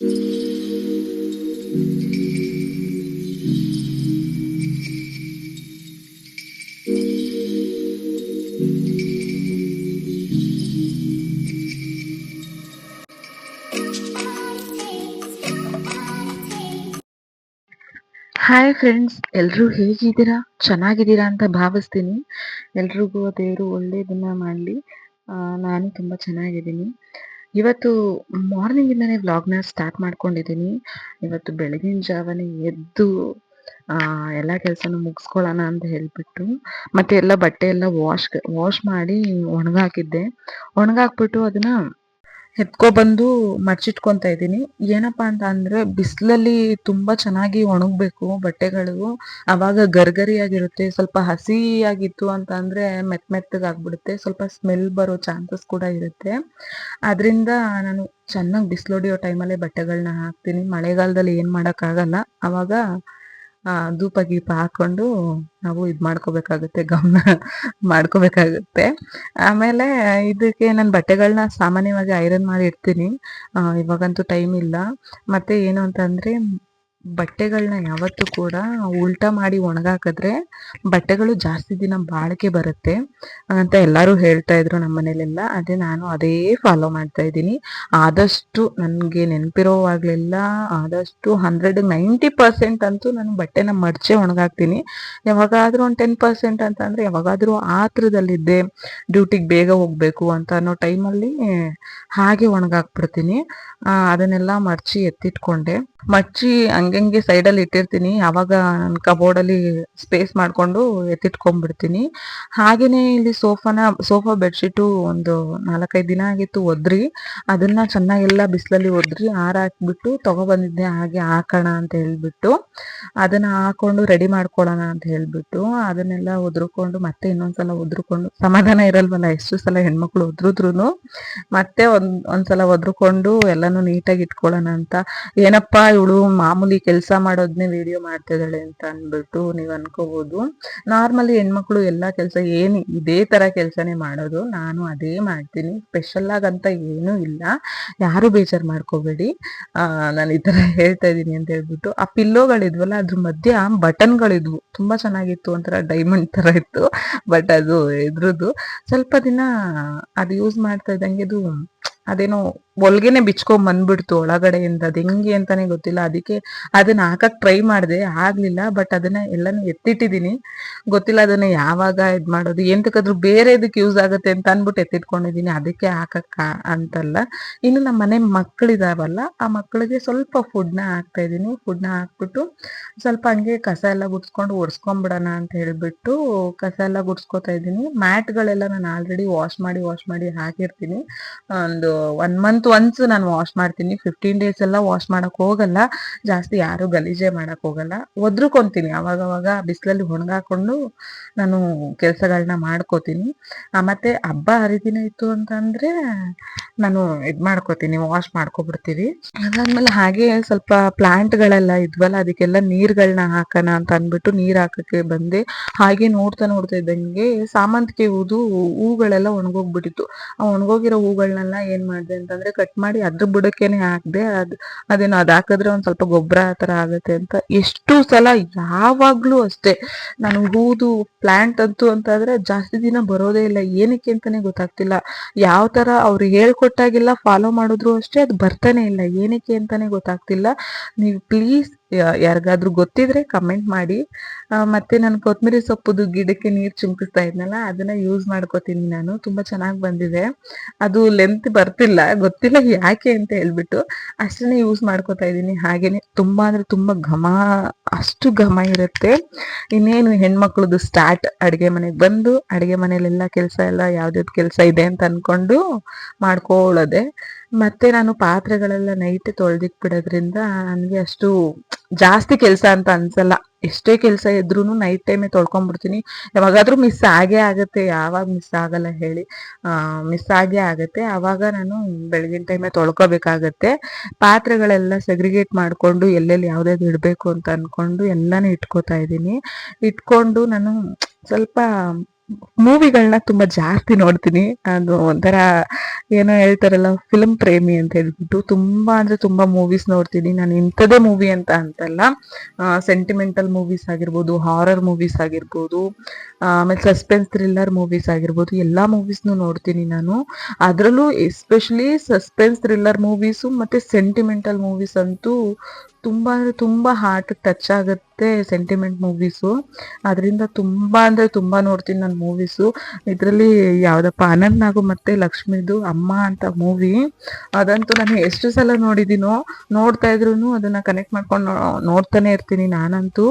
Hi friends ಎಲ್ರೂ ಹೇಗಿದ್ದೀರಾ? ಚೆನ್ನಾಗಿದ್ದೀರಾ ಅಂತ ಭಾವಿಸ್ತೀನಿ. ಎಲ್ರಿಗೂ ದೇವರು ಒಳ್ಳೆಯದನ್ನ ಮಾಡಲಿ. ನಾನು ತುಂಬ ಚೆನ್ನಾಗಿದ್ದೀನಿ. ಇವತ್ತು ಮಾರ್ನಿಂಗಿಂದನೇ ವ್ಲಾಗ್ನ ಸ್ಟಾರ್ಟ್ ಮಾಡ್ಕೊಂಡಿದ್ದೀನಿ. ಇವತ್ತು ಬೆಳಗಿನ ಜಾವನೇ ಎದ್ದು ಎಲ್ಲ ಕೆಲಸನೂ ಮುಗಿಸ್ಕೊಳ್ಳೋಣ ಅಂತ ಹೇಳ್ಬಿಟ್ಟು, ಮತ್ತೆ ಎಲ್ಲ ಬಟ್ಟೆ ಎಲ್ಲ ವಾಶ್ ವಾಶ್ ಮಾಡಿ ಒಣಗಾಕಿದ್ದೆ. ಒಣಗಾಕ್ಬಿಟ್ಟು ಅದನ್ನ ಎತ್ಕೊಬಂದು ಮಡ್ಚಿಟ್ಕೊಂತ ಇದ್ದೀನಿ. ಏನಪ್ಪಾ ಅಂತ ಅಂದ್ರೆ ಬಿಸಿಲಲ್ಲಿ ತುಂಬಾ ಚೆನ್ನಾಗಿ ಒಣಗ್ಬೇಕು ಬಟ್ಟೆಗಳು. ಅವಾಗ ಗರ್ಗರಿಯಾಗಿರುತ್ತೆ, ಸ್ವಲ್ಪ ಹಸಿಯಾಗಿತ್ತು ಅಂತ ಅಂದ್ರೆ ಮೆತ್ ಮೆತ್ತಗಾಗ್ಬಿಡುತ್ತೆ ಸ್ವಲ್ಪ ಸ್ಮೆಲ್ ಬರೋ ಚಾನ್ಸಸ್ ಕೂಡ ಇರುತ್ತೆ. ಅದರಿಂದ ನಾನು ಚೆನ್ನಾಗಿ ಬಿಸಿಲು ಹೊಡಿಯೋ ಟೈಮಲ್ಲೇ ಬಟ್ಟೆಗಳನ್ನ ಹಾಕ್ತೀನಿ. ಮಳೆಗಾಲದಲ್ಲಿ ಏನ್ ಆಗಲ್ಲ ಅವಾಗ ಧೂಪ ಗೀಪ ಹಾಕೊಂಡು ನಾವು ಇದ್ ಮಾಡ್ಕೋಬೇಕಾಗುತ್ತೆ ಗಮನ ಮಾಡ್ಕೋಬೇಕಾಗುತ್ತೆ. ಆಮೇಲೆ ಇದಕ್ಕೆ ನಾನು ಬಟ್ಟೆಗಳನ್ನ ಸಾಮಾನ್ಯವಾಗಿ ಐರನ್ ಮಾಡಿ ಇಡ್ತೀನಿ. ಆ, ಇವಾಗಂತೂ ಟೈಮ್ ಇಲ್ಲ. ಮತ್ತೆ ಏನು ಅಂತಂದ್ರೆ ಬಟ್ಟೆಗಳನ್ನ ಯಾವತ್ತೂ ಕೂಡ ಉಲ್ಟಾ ಮಾಡಿ ಒಣಗಾಕಿದ್ರೆ ಬಟ್ಟೆಗಳು ಜಾಸ್ತಿ ದಿನ ಬಾಳಿಕೆ ಬರುತ್ತೆ ಅಂತ ಎಲ್ಲರೂ ಹೇಳ್ತಾ ಇದ್ರು ನಮ್ಮ ಮನೇಲೆಲ್ಲ. ಅದೇ ನಾನು ಅದೇ ಫಾಲೋ ಮಾಡ್ತಾ ಇದ್ದೀನಿ. ಆದಷ್ಟು ನನಗೆ ನೆನಪಿರೋವಾಗ್ಲೆಲ್ಲ ಆದಷ್ಟು ಹಂಡ್ರೆಡ್ ನೈಂಟಿ ಪರ್ಸೆಂಟ್ ಅಂತೂ ನಾನು ಬಟ್ಟೆನ ಮಡಚೆ ಒಣಗಾಕ್ತೀನಿ. ಯಾವಾಗಾದ್ರೂ ಒಂದು ಟೆನ್ ಪರ್ಸೆಂಟ್ ಅಂತ ಅಂದ್ರೆ ಯಾವಾಗಾದ್ರೂ ಆತ್ರದಲ್ಲಿದ್ದೆ ಡ್ಯೂಟಿಗೆ ಬೇಗ ಹೋಗ್ಬೇಕು ಅಂತ ಅನ್ನೋ ಟೈಮಲ್ಲಿ ಹಾಗೆ ಒಣಗಾಕ್ಬಿಡ್ತೀನಿ. ಅದನ್ನೆಲ್ಲ ಮಡಚಿ ಎತ್ತಿಟ್ಕೊಂಡೆ. ಮಡ್ಚಿ ಹಂಗಂಗೆ ಸೈಡಲ್ಲಿ ಇಟ್ಟಿರ್ತೀನಿ. ಅವಾಗ ಕಬೋರ್ಡ್ ಅಲ್ಲಿ ಸ್ಪೇಸ್ ಮಾಡ್ಕೊಂಡು ಎತ್ತಿಟ್ಕೊಂಡ್ಬಿಡ್ತೀನಿ. ಹಾಗೇನೆ ಇಲ್ಲಿ ಸೋಫಾನ ಸೋಫಾ ಬೆಡ್ಶೀಟು ಒಂದು ನಾಲ್ಕೈದು ದಿನ ಆಗಿತ್ತು ಒದ್ರಿ. ಅದನ್ನ ಚೆನ್ನಾಗೆಲ್ಲ ಬಿಸಿಲಲ್ಲಿ ಒದ್ರಿ ಹಾರ ಹಾಕ್ಬಿಟ್ಟು ತಗೊಬಂದಿದ್ದೆ ಹಾಗೆ ಹಾಕೋಣ ಅಂತ ಹೇಳ್ಬಿಟ್ಟು. ಅದನ್ನ ಹಾಕೊಂಡು ರೆಡಿ ಮಾಡ್ಕೊಳ್ಳೋಣ ಅಂತ ಹೇಳ್ಬಿಟ್ಟು ಅದನ್ನೆಲ್ಲ ಒದ್ರುಕೊಂಡು ಮತ್ತೆ ಇನ್ನೊಂದ್ಸಲ ಒದ್ರುಕೊಂಡು, ಸಮಾಧಾನ ಇರಲ್ವಲ್ಲ ಎಷ್ಟು ಸಲ ಹೆಣ್ಮಕ್ಳು ಒದ್ರುದ್ರು ಮತ್ತೆ ಒಂದ್, ಒಂದ್ಸಲ ಒದ್ರುಕೊಂಡು ಎಲ್ಲಾನು ನೀಟಾಗಿ ಇಟ್ಕೊಳ್ಳೋಣ ಅಂತ. ಏನಪ್ಪಾ ಇವಳು ಮಾಮೂಲಿ ಕೆಲಸ ಮಾಡೋದ್ನೇ ವಿಡಿಯೋ ಮಾಡ್ತಾ ಇದ್ದಾಳೆ ಅಂತ ಅನ್ಬಿಟ್ಟು ನೀವ್ ಅನ್ಕೋಬಹುದು ನಾರ್ಮಲಿ ಹೆಣ್ಮಕ್ಳು ಎಲ್ಲಾ ಕೆಲಸ ಏನು ಇದೇ ತರ ಕೆಲಸನೇ ಮಾಡೋದು. ನಾನು ಅದೇ ಮಾಡ್ತೀನಿ. ಸ್ಪೆಷಲ್ ಆಗಂತ ಏನೂ ಇಲ್ಲ. ಯಾರು ಬೇಜಾರ್ ಮಾಡ್ಕೋಬೇಡಿ. ನಾನು ಈ ತರ ಹೇಳ್ತಾ ಇದ್ದೀನಿ ಅಂತ ಹೇಳ್ಬಿಟ್ಟು. ಆ ಪಿಲ್ಲೋಗಳಿದ್ವಲ್ಲ, ಅದ್ರ ಮಧ್ಯ ಬಟನ್ಗಳಿದ್ವು. ತುಂಬಾ ಚೆನ್ನಾಗಿತ್ತು ಒಂಥರ ಡೈಮಂಡ್ ತರ ಇತ್ತು. ಬಟ್ ಅದು ಇದ್ರದ್ದು. ಸ್ವಲ್ಪ ದಿನ ಅದು ಯೂಸ್ ಮಾಡ್ತಾ ಇದ್ದಂಗೆ ಅದು, ಅದೇನೋ ಒಳಗೆನೆ ಬಿಚ್ಕೊಂಡ್ ಬಂದ್ಬಿಡ್ತು ಒಳಗಡೆಯಿಂದ. ಅದು ಹೆಂಗೆ ಅಂತಾನೆ ಗೊತ್ತಿಲ್ಲ. ಅದಕ್ಕೆ ಅದನ್ನ ಹಾಕಕ್ ಟ್ರೈ ಮಾಡಿದೆ. ಆಗ್ಲಿಲ್ಲ ಬಟ್ ಅದನ್ನ ಎಲ್ಲಾನು ಎತ್ತಿಟ್ಟಿದೀನಿ. ಗೊತ್ತಿಲ್ಲ ಅದನ್ನ ಯಾವಾಗ ಇದ್ ಮಾಡೋದು, ಎಂತಕ್ಕಾದ್ರೂ ಬೇರೆ ಇದಕ್ಕೆ ಯೂಸ್ ಆಗುತ್ತೆ ಅಂತ ಅನ್ಬಿಟ್ಟು ಎತ್ತಿಟ್ಕೊಂಡಿದೀನಿ. ಅದಕ್ಕೆ ಹಾಕಕ್ಕ ಅಂತಲ್ಲ. ಇನ್ನು ನಮ್ಮ ಮನೆ ಮಕ್ಕಳಿದಾವಲ್ಲ ಆ ಮಕ್ಕಳಿಗೆ ಸ್ವಲ್ಪ ಫುಡ್ನ ಹಾಕ್ತಾ ಇದೀನಿ. ನ ಹಾಕ್ಬಿಟ್ಟು ಸ್ವಲ್ಪ ಹಂಗೆ ಕಸ ಎಲ್ಲ ಗುಡ್ಸ್ಕೊಂಡು ಒಡ್ಸ್ಕೊಂಡ್ಬಿಡೋಣ ಅಂತ ಹೇಳ್ಬಿಟ್ಟು ಕಸ ಎಲ್ಲ ಗುಡ್ಸ್ಕೊತಾ ಇದ್ದೀನಿ ಮ್ಯಾಟ್ಗಳೆಲ್ಲ ನಾನು ಆಲ್ರೆಡಿ ವಾಶ್ ಮಾಡಿ ವಾಶ್ ಮಾಡಿ ಹಾಕಿರ್ತೀನಿ. ಒಂದು ಒನ್ ಮಂತ್ ಒನ್ಸ್ ನಾನು ವಾಶ್ ಮಾಡ್ತೀನಿ. ಫಿಫ್ಟೀನ್ ಡೇಸ್ ಎಲ್ಲ ವಾಶ್ ಮಾಡಕ್ ಹೋಗಲ್ಲ. ಜಾಸ್ತಿ ಯಾರು ಗಲೀಜೆ ಮಾಡಕ್ ಹೋಗಲ್ಲ. ಒದ್ರುಕೊಂತೀನಿ. ಅವಾಗ ಅವಾಗ ಬಿಸಿಲಲ್ಲಿ ಒಣಗಾಕೊಂಡು ನಾನು ಕೆಲಸಗಳನ್ನ ಮಾಡ್ಕೋತೀನಿ. ಮತ್ತೆ ಹಬ್ಬ ಹರಿದಿನ ಇತ್ತು ಅಂತಂದ್ರೆ ನಾನು ಇದ್ ಮಾಡ್ಕೋತೀನಿ. ವಾಶ್ ಮಾಡ್ಕೊಬಿಡ್ತೀವಿ. ಅದಾದ್ಮೇಲೆ ಹಾಗೆ ಸ್ವಲ್ಪ ಪ್ಲಾಂಟ್ ಗಳೆಲ್ಲ ಇದ್ವಲ್ಲ, ಅದಕ್ಕೆಲ್ಲ ನೀರ್ಗಳನ್ನ ಹಾಕೋಣ ಅಂತ ಅಂದ್ಬಿಟ್ಟು ನೀರ್ ಹಾಕಕ್ಕೆ ಬಂದೆ. ಹಾಗೆ ನೋಡ್ತಾ ನೋಡ್ತಾ ಇದ್ದಂಗೆ ಸಾಮಂತಿಗೆ ಹೂದು ಹೂಗಳೆಲ್ಲ ಒಣಗೋಗ್ಬಿಟ್ಟಿತ್ತು. ಆ ಒಣಗೋಗಿರೋ ಹೂಗಳನ್ನೆಲ್ಲ ಏನ್ ಮಾಡ್ದೆ ಅಂತಂದ್ರೆ ಕಟ್ ಮಾಡಿ ಅದ್ರ ಬುಡಕ್ಕೇನೆ ಹಾಕ್ದೆ ಅದ್, ಅದೇನೋ ಅದ್ ಹಾಕಿದ್ರೆ ಒಂದ್ ಸ್ವಲ್ಪ ಗೊಬ್ಬರ ತರ ಆಗುತ್ತೆ ಅಂತ ಎಷ್ಟು ಸಲ ಯಾವಾಗ್ಲೂ ಅಷ್ಟೇ. ನಾನು ಹೂದು ಪ್ಲಾಂಟ್ ಅಂತೂ ಅಂತಾದ್ರೆ ಜಾಸ್ತಿ ದಿನ ಬರೋದೇ ಇಲ್ಲ. ಏನಕ್ಕೆ ಅಂತಾನೆ ಗೊತ್ತಾಗ್ತಿಲ್ಲ. ಯಾವ ತರ ಅವ್ರು ಹೇಳ್ಕೊಟ್ಟಾಗೆಲ್ಲ ಫಾಲೋ ಮಾಡಿದ್ರು ಅಷ್ಟೇ ಅದು ಬರ್ತಾನೆ ಇಲ್ಲ. ಏನಕ್ಕೆ ಅಂತಾನೆ ಗೊತ್ತಾಗ್ತಿಲ್ಲ. ನೀವು ಪ್ಲೀಸ್ ಯಾರಿಗಾದ್ರೂ ಗೊತ್ತಿದ್ರೆ ಕಮೆಂಟ್ ಮಾಡಿ. ಮತ್ತೆ ನಾನು ಕೊತ್ತಂಬರಿ ಸೊಪ್ಪುದು ಗಿಡಕ್ಕೆ ನೀರು ಚಿಮ್ಕಿಸ್ತಾ ಇದ್ನಲ್ಲ, ಅದನ್ನ ಯೂಸ್ ಮಾಡ್ಕೋತೀನಿ ನಾನು. ತುಂಬಾ ಚೆನ್ನಾಗಿ ಬಂದಿದೆ. ಅದು ಲೆಂತ್ ಬರ್ತಿಲ್ಲ, ಗೊತ್ತಿಲ್ಲ ಯಾಕೆ ಅಂತ ಹೇಳ್ಬಿಟ್ಟು ಅಷ್ಟನ್ನೇ ಯೂಸ್ ಮಾಡ್ಕೋತಾ ಇದ್ದೀನಿ. ಹಾಗೇನೆ ತುಂಬಾ ಅಂದ್ರೆ ತುಂಬಾ ಘಮ, ಅಷ್ಟು ಘಮ ಇರುತ್ತೆ. ಇನ್ನೇನು ಹೆಣ್ಮಕ್ಳದ್ದು ಸ್ಟಾರ್ಟ್ ಅಡಿಗೆ ಮನೆಗೆ ಬಂದು ಅಡಿಗೆ ಮನೇಲೆಲ್ಲ ಕೆಲಸ ಎಲ್ಲ ಯಾವ್ದಾವ್ದು ಕೆಲಸ ಇದೆ ಅಂತ ಅನ್ಕೊಂಡು ಮಾಡ್ಕೊಳ್ಳೋದೆ ಮತ್ತೆ ನಾನು ಪಾತ್ರೆಗಳೆಲ್ಲ ನೈಟ್ ತೊಳ್ದಿಕ್ ಬಿಡೋದ್ರಿಂದ ನನಗೆ ಅಷ್ಟು ಜಾಸ್ತಿ ಕೆಲಸ ಅಂತ ಅನ್ಸಲ್ಲ. ಎಷ್ಟೇ ಕೆಲಸ ಇದ್ರೂ ನೈಟ್ ಟೈಮೇ ತೊಳ್ಕೊಂಡ್ಬಿಡ್ತೀನಿ. ಯಾವಾಗಾದ್ರೂ ಮಿಸ್ ಆಗೇ ಆಗುತ್ತೆ, ಯಾವಾಗ ಮಿಸ್ ಆಗಲ್ಲ ಹೇಳಿ. ಮಿಸ್ ಆಗೇ ಆಗುತ್ತೆ. ಆವಾಗ ನಾನು ಬೆಳಗಿನ ಟೈಮೇ ತೊಳ್ಕೊಬೇಕಾಗತ್ತೆ. ಪಾತ್ರೆಗಳೆಲ್ಲ ಸೆಗ್ರಿಗೇಟ್ ಮಾಡ್ಕೊಂಡು ಎಲ್ಲೆಲ್ಲಿ ಯಾವ್ದಾದ್ರು ಇಡಬೇಕು ಅಂತ ಅನ್ಕೊಂಡು ಎಲ್ಲಾನು ಇಟ್ಕೋತಾ ಇದ್ದೀನಿ. ಇಟ್ಕೊಂಡು ನಾನು ಸ್ವಲ್ಪ ಮೂವಿಗಳನ್ನ ತುಂಬಾ ಜಾಸ್ತಿ ನೋಡ್ತೀನಿ. ಅದು ಒಂಥರ ಏನೋ ಹೇಳ್ತಾರಲ್ಲ ಫಿಲ್ಮ್ ಪ್ರೇಮಿ ಅಂತ ಹೇಳ್ಬಿಟ್ಟು ತುಂಬಾ ಅಂದ್ರೆ ತುಂಬಾ ಮೂವೀಸ್ ನೋಡ್ತೀನಿ. ನಾನು ಇಂಥದೇ ಮೂವಿ ಅಂತ ಅಂತಲ್ಲ. ಸೆಂಟಿಮೆಂಟಲ್ ಮೂವೀಸ್ ಆಗಿರ್ಬೋದು ಹಾರರ್ ಮೂವೀಸ್ ಆಗಿರ್ಬೋದು ಆಮೇಲೆ ಸಸ್ಪೆನ್ಸ್ ಥ್ರಿಲ್ಲರ್ ಮೂವೀಸ್ ಆಗಿರ್ಬೋದು, ಎಲ್ಲಾ ಮೂವೀಸ್ನು ನೋಡ್ತೀನಿ ನಾನು. ಅದರಲ್ಲೂ ಎಸ್ಪೆಷಲಿ ಸಸ್ಪೆನ್ಸ್ ಥ್ರಿಲ್ಲರ್ ಮೂವೀಸು ಮತ್ತೆ ಸೆಂಟಿಮೆಂಟಲ್ ಮೂವೀಸ್ ಅಂತೂ ತುಂಬಾ ಅಂದ್ರೆ ತುಂಬಾ ಹಾರ್ಟ್ ಟಚ್ ಆಗುತ್ತೆ ಸೆಂಟಿಮೆಂಟ್ ಮೂವೀಸು ಅದರಿಂದ ತುಂಬಾ ಅಂದ್ರೆ ತುಂಬಾ ನೋಡ್ತೀನಿ ನಾನು ಮೂವೀಸು ಇದರಲ್ಲಿ ಯಾವ್ದಪ್ಪ ಅನಂತ್ ನಾಗು ಮತ್ತೆ ಲಕ್ಷ್ಮಿದು ಅಮ್ಮ ಅಂತ ಮೂವಿ ಅದಂತೂ ನಾನು ಎಷ್ಟು ಸಲ ನೋಡಿದೀನೋ ನೋಡ್ತಾ ಇದ್ರು ಅದನ್ನ ಕನೆಕ್ಟ್ ಮಾಡ್ಕೊಂಡು ನೋಡ್ತಾನೆ ಇರ್ತೀನಿ ನಾನಂತೂ.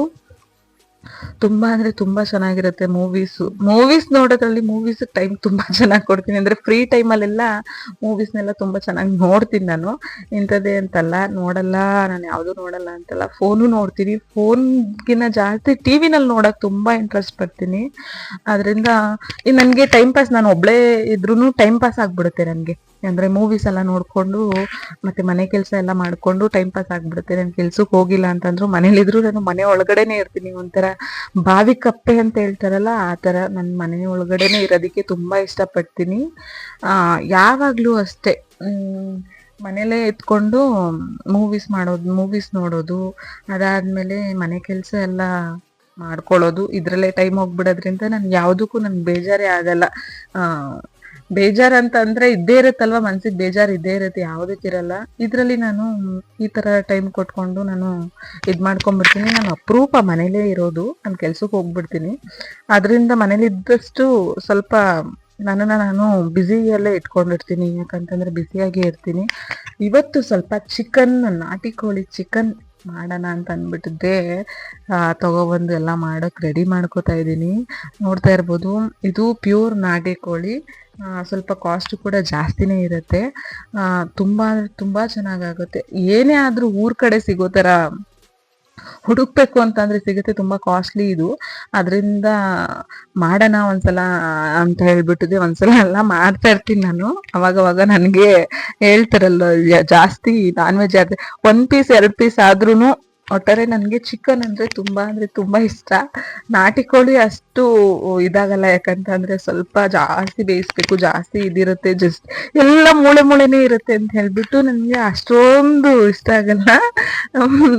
ತುಂಬಾ ಅಂದ್ರೆ ತುಂಬಾ ಚೆನ್ನಾಗಿರುತ್ತೆ ಮೂವೀಸ್ ಮೂವೀಸ್ ನೋಡೋದ್ರಲ್ಲಿ ಮೂವೀಸ್ ಟೈಮ್ ತುಂಬಾ ಚೆನ್ನಾಗಿ ಕೊಡ್ತೀನಿ. ಅಂದ್ರೆ ಫ್ರೀ ಟೈಮ್ ಅಲ್ಲೆಲ್ಲ ಮೂವೀಸ್ನೆಲ್ಲ ತುಂಬಾ ಚೆನ್ನಾಗಿ ನೋಡ್ತೀನಿ ನಾನು. ಇಂಥದ್ದೇ ಅಂತಲ್ಲ, ನೋಡಲ್ಲ, ನಾನು ಯಾವ್ದು ನೋಡಲ್ಲ ಅಂತಲ್ಲ. ಫೋನು ನೋಡ್ತೀನಿ. ಫೋನ್ಗಿನ್ನ ಜಾಸ್ತಿ ಟಿ ವಿನಲ್ಲಿ ನೋಡಕ್ ತುಂಬಾ ಇಂಟ್ರೆಸ್ಟ್ ಪಡ್ತೀನಿ. ಅದರಿಂದ ನನಗೆ ಟೈಮ್ ಪಾಸ್ ನಾನು ಒಬ್ಳೇ ಇದ್ರೂ ಟೈಮ್ ಪಾಸ್ ಆಗ್ಬಿಡುತ್ತೆ ನನಗೆ. ಅಂದ್ರೆ ಮೂವೀಸ್ ಎಲ್ಲ ನೋಡ್ಕೊಂಡು ಮತ್ತೆ ಮನೆ ಕೆಲಸ ಎಲ್ಲ ಮಾಡ್ಕೊಂಡು ಟೈಮ್ ಪಾಸ್ ಆಗ್ಬಿಡುತ್ತೆ. ನಾನು ಕೆಲ್ಸಕ್ಕೆ ಹೋಗಿಲ್ಲ ಅಂತಂದ್ರು ಮನೇಲಿದ್ರು ನಾನು ಮನೆ ಒಳಗಡೆನೆ ಇರ್ತೀನಿ. ಒಂಥರ ಬಾವಿ ಕಪ್ಪೆ ಅಂತ ಹೇಳ್ತಾರಲ್ಲ, ಆ ತರ ನನ್ನ ಮನೆ ಒಳಗಡೆನೆ ಇರೋದಕ್ಕೆ ತುಂಬಾ ಇಷ್ಟಪಡ್ತೀನಿ. ಆ, ಯಾವಾಗ್ಲೂ ಅಷ್ಟೇ, ಹ್ಮ್ ಎತ್ಕೊಂಡು ಮೂವೀಸ್ ಮಾಡೋದು ಮೂವೀಸ್ ನೋಡೋದು, ಅದಾದ್ಮೇಲೆ ಮನೆ ಕೆಲಸ ಎಲ್ಲ ಮಾಡ್ಕೊಳ್ಳೋದು, ಇದ್ರಲ್ಲೇ ಟೈಮ್ ಹೋಗ್ಬಿಡೋದ್ರಿಂದ ನನ್ ಯಾವುದಕ್ಕೂ ನನ್ಗೆ ಬೇಜಾರೇ ಆಗಲ್ಲ. ಬೇಜಾರ್ ಅಂತ ಅಂದ್ರೆ ಇದ್ದೇ ಇರುತ್ತಲ್ವಾ? ಮನ್ಸಿಗೆ ಬೇಜಾರ್ ಇದ್ದೇ ಇರುತ್ತೆ ಯಾವುದಕ್ಕಿರಲ್ಲ ಇದ್ರಲ್ಲಿ ನಾನು ಈ ತರ ಟೈಮ್ ಕೊಟ್ಕೊಂಡು ನಾನು ಇದ್ ಮಾಡ್ಕೊಂಡ್ಬಿಡ್ತೀನಿ ನಾನು ಅಪರೂಪ ಮನೇಲೇ ಇರೋದು, ನಾನು ಕೆಲ್ಸಕ್ಕೆ ಹೋಗ್ಬಿಡ್ತೀನಿ. ಅದರಿಂದ ಮನೇಲಿ ಇದ್ದಷ್ಟು ಸ್ವಲ್ಪ ನನ್ನನ್ನು ನಾನು ಬ್ಯುಸಿಯಲ್ಲೇ ಇಟ್ಕೊಂಡಿರ್ತೀನಿ. ಯಾಕಂತಂದ್ರೆ ಬ್ಯುಸಿಯಾಗೇ ಇರ್ತೀನಿ. ಇವತ್ತು ಸ್ವಲ್ಪ ಚಿಕನ್ ನಾಟಿ ಕೋಳಿ ಚಿಕನ್ ಮಾಡೋಣ ಅಂತ ಅಂದ್ಬಿಟ್ಟಿದ್ದೆ. ತಗೊಬಂದು ಎಲ್ಲ ಮಾಡೋಕ್ಕೆ ರೆಡಿ ಮಾಡ್ಕೋತಾ ಇದ್ದೀನಿ. ನೋಡ್ತಾ ಇರ್ಬೋದು, ಇದು ಪ್ಯೂರ್ ನಾಟಿ ಕೋಳಿ. ಸ್ವಲ್ಪ ಕಾಸ್ಟ್ ಕೂಡ ಜಾಸ್ತಿನೇ ಇರುತ್ತೆ. ತುಂಬ ತುಂಬ ಚೆನ್ನಾಗಾಗುತ್ತೆ. ಏನೇ ಆದರೂ ಊರ ಕಡೆ ಸಿಗೋ ಥರ ಹುಡುಕ್ಬೇಕು ಅಂತಂದ್ರೆ ಸಿಗುತ್ತೆ, ತುಂಬಾ ಕಾಸ್ಟ್ಲಿ ಇದು. ಅದರಿಂದ ಮಾಡೋಣ ಒಂದ್ಸಲ ಅಂತ ಹೇಳ್ಬಿಟ್ಟಿದೆ, ಒಂದ್ಸಲ ಎಲ್ಲ ಮಾಡ್ತಾ ಇರ್ತೀನಿ ನಾನು. ಅವಾಗವಾಗ ನನಗೆ ಹೇಳ್ತಾರಲ್ಲ ಜಾಸ್ತಿ ನಾನ್ ವೆಜ್ ಆದ್ರೆ ಒಂದ್ ಪೀಸ್ ಎರಡ್ ಪೀಸ್ ಆದ್ರೂನು ಒಟ್ಟಾರೆ ನನಗೆ ಚಿಕನ್ ಅಂದ್ರೆ ತುಂಬಾ ಅಂದ್ರೆ ತುಂಬಾ ಇಷ್ಟ. ನಾಟಿ ಕೋಳಿ ಅಷ್ಟು ಇದಾಗಲ್ಲ ಯಾಕಂತಂದರೆ ಸ್ವಲ್ಪ ಜಾಸ್ತಿ ಬೇಯಿಸ್ಬೇಕು, ಜಾಸ್ತಿ ಇದಿರುತ್ತೆ ಜಸ್ಟ್ ಎಲ್ಲ ಮೂಳೆ ಮೂಳೆನೇ ಇರುತ್ತೆ ಅಂತ ಹೇಳ್ಬಿಟ್ಟು ನನಗೆ ಅಷ್ಟೊಂದು ಇಷ್ಟ ಆಗಲ್ಲ.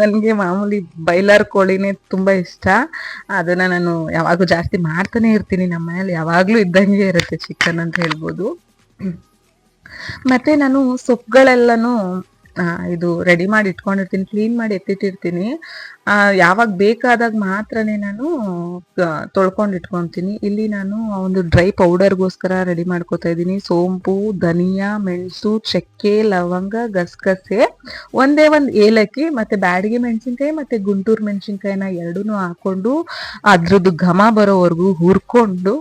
ನನಗೆ ಮಾಮೂಲಿ ಬೈಲಾರ್ ಕೋಳಿನೇ ತುಂಬಾ ಇಷ್ಟ. ಅದನ್ನ ನಾನು ಯಾವಾಗೂ ಜಾಸ್ತಿ ಮಾಡ್ತಾನೆ ಇರ್ತೀನಿ ನಮ್ಮ ಮನೇಲಿ, ಯಾವಾಗಲೂ ಇದ್ದಂಗೆ ಇರುತ್ತೆ ಚಿಕನ್ ಅಂತ ಹೇಳ್ಬೋದು. ಮತ್ತೆ ನಾನು ಸೊಪ್ಪುಗಳೆಲ್ಲನೂ ಇದು ರೆಡಿ ಮಾಡಿ ಇಟ್ಕೊಂಡಿರ್ತೀನಿ ಕ್ಲೀನ್ ಮಾಡಿ ಎತ್ತಿಟ್ಟಿರ್ತೀನಿ. ಯಾವಾಗ ಬೇಕಾದಾಗ ಮಾತ್ರನೇ ನಾನು ತೊಳ್ಕೊಂಡು ಇಟ್ಕೊತೀನಿ. ಇಲ್ಲಿ ನಾನು ಒಂದು ಡ್ರೈ ಪೌಡರ್ಗೋಸ್ಕರ ರೆಡಿ ಮಾಡ್ಕೋತಾ ಇದ್ದೀನಿ. ಸೋಂಪು, ಧನಿಯಾ, ಮೆಣಸು, ಚಕ್ಕೆ, ಲವಂಗ, ಗಸಗಸೆ, ಒಂದೇ ಒಂದು ಏಲಕ್ಕಿ ಮತ್ತೆ ಬ್ಯಾಡಿಗೆ ಮೆಣಸಿನ್ಕಾಯಿ ಮತ್ತೆ ಗುಂಟೂರು ಮೆಣಸಿನ್ಕಾಯಿನ ಎರಡೂ ಹಾಕೊಂಡು ಅದ್ರದ್ದು ಘಮ ಬರೋವರೆಗೂ ಹುರ್ಕೊಂಡು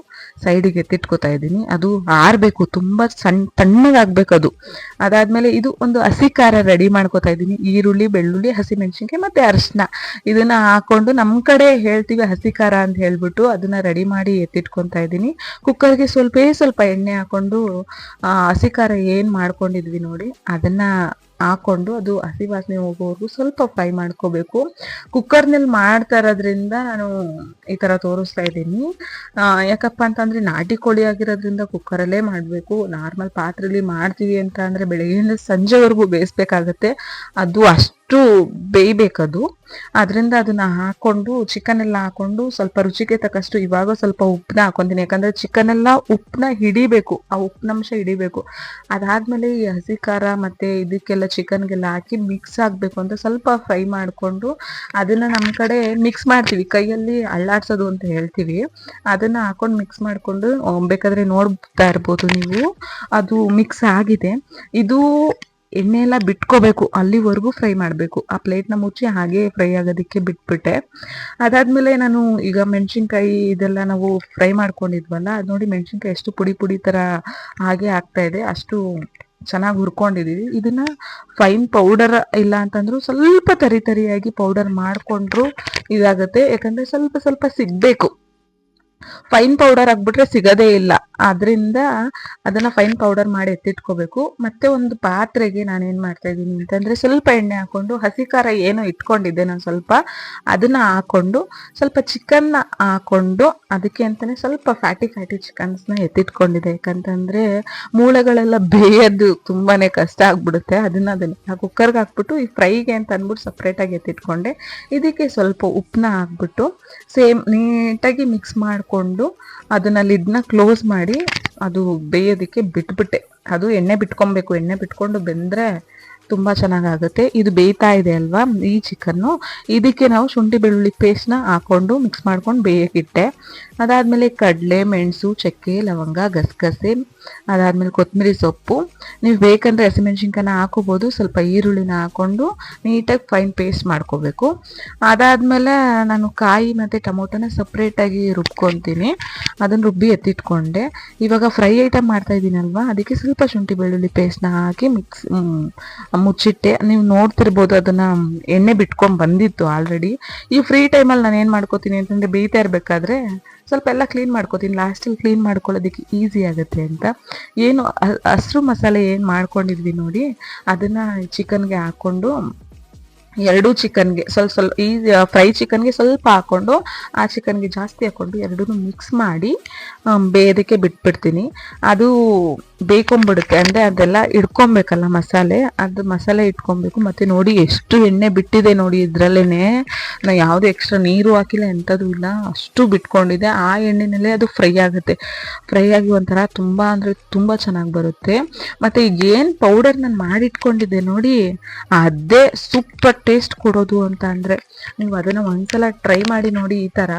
ಸೈಡಿಗೆ ಎತ್ತಿಟ್ಕೋತಾ ಇದ್ದೀನಿ. ಅದು ಆರ್ಬೇಕು, ತುಂಬಾ ಸಣ್ಣ ತಣ್ಣಗಾಗ್ಬೇಕು ಅದು ಅದಾದ್ಮೇಲೆ ಇದು ಒಂದು ಹಸಿ ಖಾರ ರೆಡಿ ಮಾಡ್ಕೋತಾ ಇದ್ದೀನಿ. ಈರುಳ್ಳಿ, ಬೆಳ್ಳುಳ್ಳಿ, ಹಸಿ ಮೆಣಸಿನ್ಕಾಯಿ ಮತ್ತೆ ಅರಿಶಿನ. ಇದನ್ನ ಹಾಕೊಂಡು ನಮ್ ಕಡೆ ಹೇಳ್ತೀವಿ ಹಸಿ ಖಾರ ಅಂತ ಹೇಳ್ಬಿಟ್ಟು ಅದನ್ನ ರೆಡಿ ಮಾಡಿ ಎತ್ತಿಟ್ಕೊಂತಾ ಇದ್ದೀನಿ. ಕುಕ್ಕರ್ಗೆ ಸ್ವಲ್ಪ ಸ್ವಲ್ಪ ಎಣ್ಣೆ ಹಾಕೊಂಡು ಹಸಿ ಖಾರ ಏನ್ ಮಾಡ್ಕೊಂಡಿದ್ವಿ ನೋಡಿ, ಅದನ್ನ ಹಾಕೊಂಡು ಅದು ಹಸಿ ವಾಸನೆ ಹೋಗೋವರೆಗೂ ಸ್ವಲ್ಪ ಫ್ರೈ ಮಾಡ್ಕೋಬೇಕು. ಕುಕ್ಕರ್ನಲ್ಲಿ ಮಾಡ್ತಾ ಇರೋದ್ರಿಂದ ನಾನು ಈ ತರ ತೋರಿಸ್ತಾ ಇದ್ದೀನಿ. ಯಾಕಪ್ಪ ಅಂತಂದ್ರೆ ನಾಟಿ ಕೋಳಿ ಆಗಿರೋದ್ರಿಂದ ಕುಕ್ಕರಲ್ಲೇ ಮಾಡಬೇಕು. ನಾರ್ಮಲ್ ಪಾತ್ರೆಯಲ್ಲಿ ಮಾಡ್ತೀವಿ ಅಂತ ಅಂದ್ರೆ ಬೆಳಗ್ಗೆಯಿಂದ ಸಂಜೆವರೆಗೂ ಬೇಯಿಸ್ಬೇಕಾಗತ್ತೆ. ಅದು ಅಷ್ಟು ಬೇಯ್ಬೇಕದು. ಅದರಿಂದ ಅದನ್ನ ಹಾಕೊಂಡು ಚಿಕನ್ ಎಲ್ಲ ಹಾಕೊಂಡು ಸ್ವಲ್ಪ ರುಚಿಗೆ ತಕ್ಕಷ್ಟು ಇವಾಗ ಸ್ವಲ್ಪ ಉಪ್ಪನ್ನ ಹಾಕೊಂತೀನಿ. ಯಾಕಂದ್ರೆ ಚಿಕನ್ ಎಲ್ಲ ಉಪ್ಪನ್ನ ಹಿಡಿಬೇಕು. ಆ ಉಪ್ಪಿನಂಶ ಹಿಡಿಬೇಕು. ಅದಾದ್ಮೇಲೆ ಈ ಹಸಿ ಖಾರ ಮತ್ತೆ ಇದಕ್ಕೆಲ್ಲ ಚಿಕನ್ಗೆಲ್ಲ ಹಾಕಿ ಮಿಕ್ಸ್ ಆಗಬೇಕು ಅಂತ ಸ್ವಲ್ಪ ಫ್ರೈ ಮಾಡಿಕೊಂಡು ಅದನ್ನ ನಮ್ಮ ಕಡೆ ಮಿಕ್ಸ್ ಮಾಡ್ತೀವಿ. ಕೈಯಲ್ಲಿ ಅಳ್ಳಾಡ್ಸೋದು ಅಂತ ಹೇಳ್ತೀವಿ. ಅದನ್ನ ಹಾಕೊಂಡು ಮಿಕ್ಸ್ ಮಾಡ್ಕೊಂಡು ಬೇಕಾದ್ರೆ ನೋಡ್ತಾ ಇರ್ಬೋದು ನೀವು. ಅದು ಮಿಕ್ಸ್ ಆಗಿದೆ. ಇದು ಎಣ್ಣೆ ಎಲ್ಲ ಬಿಟ್ಕೋಬೇಕು. ಅಲ್ಲಿವರೆಗೂ ಫ್ರೈ ಮಾಡಬೇಕು. ಆ ಪ್ಲೇಟ್ನ ಮುಚ್ಚಿ ಹಾಗೆ ಫ್ರೈ ಆಗೋದಕ್ಕೆ ಬಿಟ್ಬಿಟ್ಟೆ. ಅದಾದ್ಮೇಲೆ ನಾನು ಈಗ ಮೆಣಸಿನ್ಕಾಯಿ ಇದೆಲ್ಲ ನಾವು ಫ್ರೈ ಮಾಡ್ಕೊಂಡಿದ್ವಲ್ಲ, ಅದು ನೋಡಿ ಮೆಣಸಿನ್ಕಾಯಿ ಎಷ್ಟು ಪುಡಿ ಪುಡಿ ಥರ ಹಾಗೆ ಆಗ್ತಾ ಇದೆ. ಅಷ್ಟು ಚೆನ್ನಾಗಿ ಹುರ್ಕೊಂಡಿದೀವಿ. ಇದನ್ನ ಫೈನ್ ಪೌಡರ್ ಇಲ್ಲ ಅಂತಂದ್ರು ಸ್ವಲ್ಪ ತರಿ ತರಿಯಾಗಿ ಪೌಡರ್ ಮಾಡಿಕೊಂಡ್ರು ಇದಾಗುತ್ತೆ. ಯಾಕಂದ್ರೆ ಸ್ವಲ್ಪ ಸ್ವಲ್ಪ ಸಿಗ್ಬೇಕು. ಫೈನ್ ಪೌಡರ್ ಹಾಕ್ಬಿಟ್ರೆ ಸಿಗೋದೇ ಇಲ್ಲ. ಅದರಿಂದ ಅದನ್ನ ಫೈನ್ ಪೌಡರ್ ಮಾಡಿ ಎತ್ತಿಟ್ಕೋಬೇಕು. ಮತ್ತೆ ಒಂದು ಪಾತ್ರೆಗೆ ನಾನು ಏನ್ ಮಾಡ್ತಾ ಇದ್ದೀನಿ ಅಂತಂದ್ರೆ ಸ್ವಲ್ಪ ಎಣ್ಣೆ ಹಾಕೊಂಡು ಹಸಿ ಖಾರ ಏನು ಇಟ್ಕೊಂಡಿದ್ದೆ ನಾನು ಸ್ವಲ್ಪ ಅದನ್ನ ಹಾಕೊಂಡು ಸ್ವಲ್ಪ ಚಿಕನ್ ಹಾಕೊಂಡು ಅದಕ್ಕೆ ಅಂತಾನೆ ಸ್ವಲ್ಪ ಫ್ಯಾಟಿ ಫ್ಯಾಟಿ ಚಿಕನ್ಸ್ನ ಎತ್ತಿಟ್ಕೊಂಡಿದೆ ಯಾಕಂತಂದ್ರೆ ಮೂಳೆಗಳೆಲ್ಲ ಬೇಯೋದು ತುಂಬಾನೇ ಕಷ್ಟ ಆಗ್ಬಿಡುತ್ತೆ. ಅದನ್ನ ಅದನ್ನ ಕುಕ್ಕರ್ಗೆ ಹಾಕ್ಬಿಟ್ಟು ಈ ಫ್ರೈಗೆ ಅಂತ ಅಂದ್ಬಿಟ್ಟು ಸಪ್ರೇಟಾಗಿ ಎತ್ತಿಟ್ಕೊಂಡೆ. ಇದಕ್ಕೆ ಸ್ವಲ್ಪ ಉಪ್ಪನ್ನ ಹಾಕ್ಬಿಟ್ಟು ಸೇಮ್ ನೀಟಾಗಿ ಮಿಕ್ಸ್ ಮಾಡಿಕೊಂಡು ಅದನ್ನ ಲಿಡ್ನ ಕ್ಲೋಸ್ ಮಾಡಿ ಅದು ಬೇಯೋದಕ್ಕೆ ಬಿಟ್ಬಿಟ್ಟೆ. ಅದು ಎಣ್ಣೆ ಬಿಟ್ಕೊಬೇಕು. ಎಣ್ಣೆ ಬಿಟ್ಕೊಂಡು ಬೆಂದ್ರೆ ತುಂಬಾ ಚೆನ್ನಾಗಾಗುತ್ತೆ. ಇದು ಬೇಯ್ತಾ ಇದೆ ಅಲ್ವಾ? ಈ ಚಿಕನ್ನು. ಇದಕ್ಕೆ ನಾವು ಶುಂಠಿ ಬೆಳ್ಳುಳ್ಳಿ ಪೇಸ್ಟ್ನ ಹಾಕೊಂಡು ಮಿಕ್ಸ್ ಮಾಡ್ಕೊಂಡು ಬೇಯಕ್ಕಿಟ್ಟೆ ಅದಾದಮೇಲೆ ಕಡಲೆ, ಮೆಣಸು, ಚಕ್ಕೆ, ಲವಂಗ, ಗಸಗಸೆ, ಅದಾದ್ಮೇಲೆ ಕೊತ್ತಂಬರಿ ಸೊಪ್ಪು. ನೀವು ಬೇಕಂದ್ರೆ ಹಸಿಮೆಣ್ಸಿನ್ಕಾಯನ್ನ ಹಾಕೋಬೋದು. ಸ್ವಲ್ಪ ಈರುಳ್ಳಿನ ಹಾಕೊಂಡು ನೀಟಾಗಿ ಫೈನ್ ಪೇಸ್ಟ್ ಮಾಡ್ಕೋಬೇಕು. ಅದಾದ್ಮೇಲೆ ನಾನು ಕಾಯಿ ಮತ್ತು ಟೊಮೊಟೊನ ಸಪ್ರೇಟಾಗಿ ರುಬ್ಕೊತೀನಿ. ಅದನ್ನು ರುಬ್ಬಿ ಎತ್ತಿಟ್ಕೊಂಡೆ. ಇವಾಗ ಫ್ರೈ ಐಟಮ್ ಮಾಡ್ತಾ ಇದ್ದೀನಲ್ವಾ? ಅದಕ್ಕೆ ಸ್ವಲ್ಪ ಶುಂಠಿ ಬೆಳ್ಳುಳ್ಳಿ ಪೇಸ್ಟ್ನ ಹಾಕಿ ಮಿಕ್ಸ್ ಮುಚ್ಚಿಟ್ಟೆ. ನೀವು ನೋಡ್ತಿರ್ಬೋದು ಅದನ್ನ ಎಣ್ಣೆ ಬಿಟ್ಕೊಂಡ್ ಬಂದಿತ್ತು ಆಲ್ರೆಡಿ ಈ ಫ್ರೀ ಟೈಮಲ್ಲಿ ನಾನು ಏನು ಮಾಡ್ಕೋತೀನಿ ಅಂತಂದ್ರೆ ಬೇಯ್ತಾ ಇರಬೇಕಾದ್ರೆ ಸ್ವಲ್ಪ ಎಲ್ಲ ಕ್ಲೀನ್ ಮಾಡ್ಕೋತೀನಿ. ಲಾಸ್ಟಲ್ಲಿ ಕ್ಲೀನ್ ಮಾಡ್ಕೊಳ್ಳೋದಕ್ಕೆ ಈಸಿ ಆಗುತ್ತೆ ಅಂತ. ಏನು ಹಸಿರು ಮಸಾಲೆ ಏನು ಮಾಡ್ಕೊಂಡಿದ್ವಿ ನೋಡಿ, ಅದನ್ನ ಚಿಕನ್ಗೆ ಹಾಕೊಂಡು ಎರಡೂ ಚಿಕನ್ಗೆ ಸ್ವಲ್ಪ ಸ್ವಲ್ಪ ಈ ಫ್ರೈ ಚಿಕನ್ಗೆ ಸ್ವಲ್ಪ ಹಾಕೊಂಡು ಆ ಚಿಕನ್ಗೆ ಜಾಸ್ತಿ ಹಾಕೊಂಡು ಎರಡೂ ಮಿಕ್ಸ್ ಮಾಡಿ ಬೇಯೋದಕ್ಕೆ ಬಿಟ್ಬಿಡ್ತೀನಿ. ಅದು ಬೇಕೊಂಬಿಡುತ್ತೆ ಅಂದರೆ ಅದೆಲ್ಲ ಇಟ್ಕೊಬೇಕಲ್ಲ ಮಸಾಲೆ. ಅದು ಮಸಾಲೆ ಇಟ್ಕೊಬೇಕು. ಮತ್ತು ನೋಡಿ ಎಷ್ಟು ಎಣ್ಣೆ ಬಿಟ್ಟಿದೆ ನೋಡಿ ಇದರಲ್ಲೇ ನಾ ಯಾವುದು ಎಕ್ಸ್ಟ್ರಾ ನೀರು ಹಾಕಿಲ್ಲ, ಎಂಥದ್ದು ಇಲ್ಲ. ಅಷ್ಟು ಬಿಟ್ಕೊಂಡಿದೆ. ಆ ಎಣ್ಣೆನಲ್ಲೇ ಅದು ಫ್ರೈ ಆಗುತ್ತೆ. ಫ್ರೈ ಆಗಿ ಒಂಥರ ತುಂಬ ಅಂದರೆ ತುಂಬ ಚೆನ್ನಾಗಿ ಬರುತ್ತೆ. ಮತ್ತು ಈಗ ಏನು ಪೌಡರ್ ನಾನು ಮಾಡಿಟ್ಕೊಂಡಿದ್ದೆ ನೋಡಿ. ಅದೇ ಸೂಪರ್ ಟೇಸ್ಟ್ ಕೊಡೋದು ಅಂತ ಅಂದರೆ ನೀವು ಅದನ್ನು ಒಂದ್ಸಲ ಟ್ರೈ ಮಾಡಿ ನೋಡಿ ಈ ಥರ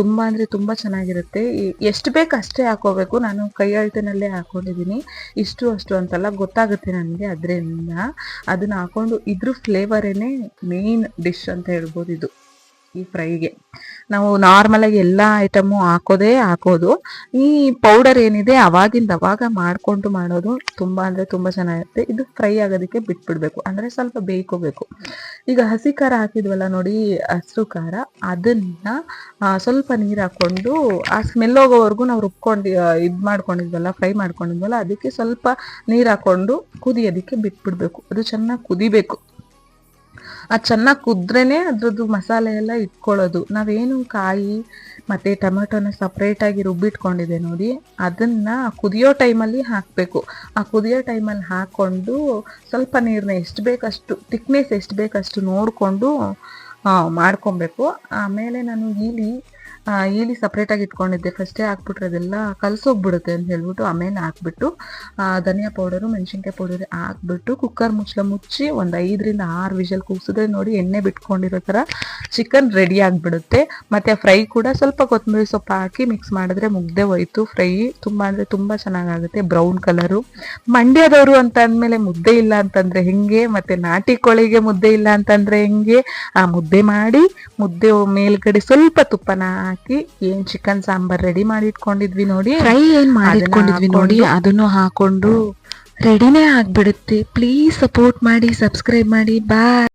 ತುಂಬ ಅಂದರೆ ತುಂಬ ಚೆನ್ನಾಗಿರುತ್ತೆ. ಎಷ್ಟು ಬೇಕು ಅಷ್ಟೇ ಹಾಕೋಬೇಕು. ನಾನು ಕೈ ಅಳತೆನಲ್ಲೇ ಹಾಕೊಂಡಿದ್ದೀನಿ ಇಷ್ಟು ಅಷ್ಟು ಅಂತಲ್ಲ ಗೊತ್ತಾಗುತ್ತೆ ನನಗೆ ಅದರಿಂದ. ಅದನ್ನು ಹಾಕೊಂಡು ಇದ್ರ ಫ್ಲೇವರೇನೆ ಮೇನ್ ಡಿಶ್ ಅಂತ ಹೇಳ್ಬೋದು ಇದು. ಈ ಫ್ರೈಗೆ. ನಾವು ನಾರ್ಮಲಾಗಿ ಎಲ್ಲ ಐಟಮು ಹಾಕೋದೇ ಹಾಕೋದು. ಈ ಪೌಡರ್ ಏನಿದೆ ಅವಾಗಿಂದ ಅವಾಗ ಮಾಡಿಕೊಂಡು ಮಾಡೋದು ತುಂಬ ಅಂದರೆ ತುಂಬ ಚೆನ್ನಾಗಿರುತ್ತೆ. ಇದು ಫ್ರೈ ಆಗೋದಕ್ಕೆ ಬಿಟ್ಬಿಡ್ಬೇಕು. ಅಂದರೆ ಸ್ವಲ್ಪ ಬೇಯ್ಕೋಬೇಕು. ಈಗ ಹಸಿ ಖಾರ ಹಾಕಿದ್ವಲ್ಲ ನೋಡಿ, ಹಸಿರು ಖಾರ, ಅದನ್ನ ಸ್ವಲ್ಪ ನೀರು ಹಾಕ್ಕೊಂಡು, ಆ ಸ್ಮೆಲ್ ಹೋಗೋವರೆಗೂ ನಾವು ರುಬ್ಕೊಂಡು ಇದು ಮಾಡ್ಕೊಂಡಿದ್ವಲ್ಲ ಫ್ರೈ ಮಾಡ್ಕೊಂಡಿದ್ವಲ್ಲ, ಅದಕ್ಕೆ ಸ್ವಲ್ಪ ನೀರು ಹಾಕ್ಕೊಂಡು ಕುದಿಯೋದಕ್ಕೆ ಬಿಟ್ಬಿಡ್ಬೇಕು. ಅದು ಚೆನ್ನಾಗಿ ಕುದಿಬೇಕು. ಅದು ಚೆನ್ನಾಗಿ ಕುದ್ರೇ ಅದ್ರದ್ದು ಮಸಾಲೆ ಎಲ್ಲ ಇಟ್ಕೊಳ್ಳೋದು. ನಾವೇನು ಕಾಯಿ, ಮತ್ತು ಟೊಮೆಟೊನ ಸಪ್ರೇಟಾಗಿ ರುಬ್ಬಿಟ್ಕೊಂಡಿದೆ ನೋಡಿ. ಅದನ್ನು ಕುದಿಯೋ ಟೈಮಲ್ಲಿ ಹಾಕಬೇಕು. ಆ ಕುದಿಯೋ ಟೈಮಲ್ಲಿ ಹಾಕ್ಕೊಂಡು ಸ್ವಲ್ಪ ನೀರನ್ನ ಎಷ್ಟು ಬೇಕಷ್ಟು ತಿಕ್ನೆಸ್ ಎಷ್ಟು ಬೇಕಷ್ಟು ನೋಡಿಕೊಂಡು ಮಾಡ್ಕೊಬೇಕು. ಆಮೇಲೆ ನಾನು ಇಲ್ಲಿ ಈಲಿ ಸಪ್ರೇಟಾಗಿ ಇಟ್ಕೊಂಡಿದ್ದೆ. ಫಸ್ಟೇ ಹಾಕ್ಬಿಟ್ರೆ ಅದೆಲ್ಲ ಕಲಸೋಗ್ಬಿಡುತ್ತೆ ಅಂತ ಹೇಳ್ಬಿಟ್ಟು ಆಮೇಲೆ ಹಾಕ್ಬಿಟ್ಟು ಧನಿಯಾ ಪೌಡರು ಮೆಣಸಿನ್ಕಾಯಿ ಪೌಡರ್ ಹಾಕ್ಬಿಟ್ಟು ಕುಕ್ಕರ್ ಮುಚ್ಚಲ ಮುಚ್ಚಿ ಒಂದು ಐದರಿಂದ ಆರು ವಿಷಲ್ ಕೂಗಿಸಿದ್ರೆ ನೋಡಿ ಎಣ್ಣೆ ಬಿಟ್ಕೊಂಡಿರೋ ಥರ ಚಿಕನ್ ರೆಡಿ ಆಗಿಬಿಡುತ್ತೆ. ಮತ್ತು ಫ್ರೈ ಕೂಡ ಸ್ವಲ್ಪ ಕೊತ್ತಂಬರಿ ಸೊಪ್ಪು ಹಾಕಿ ಮಿಕ್ಸ್ ಮಾಡಿದ್ರೆ ಮುಗ್ದೆ ಹೋಯ್ತು. ಫ್ರೈ ತುಂಬ ಅಂದರೆ ತುಂಬ ಚೆನ್ನಾಗಾಗುತ್ತೆ ಬ್ರೌನ್ ಕಲರು ಮಂಡ್ಯದವರು ಅಂತ ಅಂದಮೇಲೆ ಮುದ್ದೆ ಇಲ್ಲ ಅಂತಂದರೆ ಹೆಂಗೆ? ಮತ್ತು ನಾಟಿ ಕೋಳಿಗೆ ಮುದ್ದೆ ಇಲ್ಲ ಅಂತಂದರೆ ಹೆಂಗೆ? ಆ, ಮುದ್ದೆ ಮಾಡಿ ಮುದ್ದೆ ಮೇಲ್ಗಡೆ ಸ್ವಲ್ಪ ತುಪ್ಪನ ಹಾಕಿ ಏನ್ ಚಿಕನ್ ಸಾಂಬಾರ್ ರೆಡಿ ಮಾಡಿ ಇಟ್ಕೊಂಡಿದ್ವಿ ನೋಡಿ. ಫ್ರೈ ಏನ್ ಮಾಡಿಟ್ಕೊಂಡಿದ್ವಿ ನೋಡಿ ಅದನ್ನು ಹಾಕೊಂಡು ರೆಡಿನೇ ಆಗ್ಬಿಡುತ್ತೆ. ಪ್ಲೀಸ್ ಸಪೋರ್ಟ್ ಮಾಡಿ ಸಬ್ಸ್ಕ್ರೈಬ್ ಮಾಡಿ. ಬಾಯ್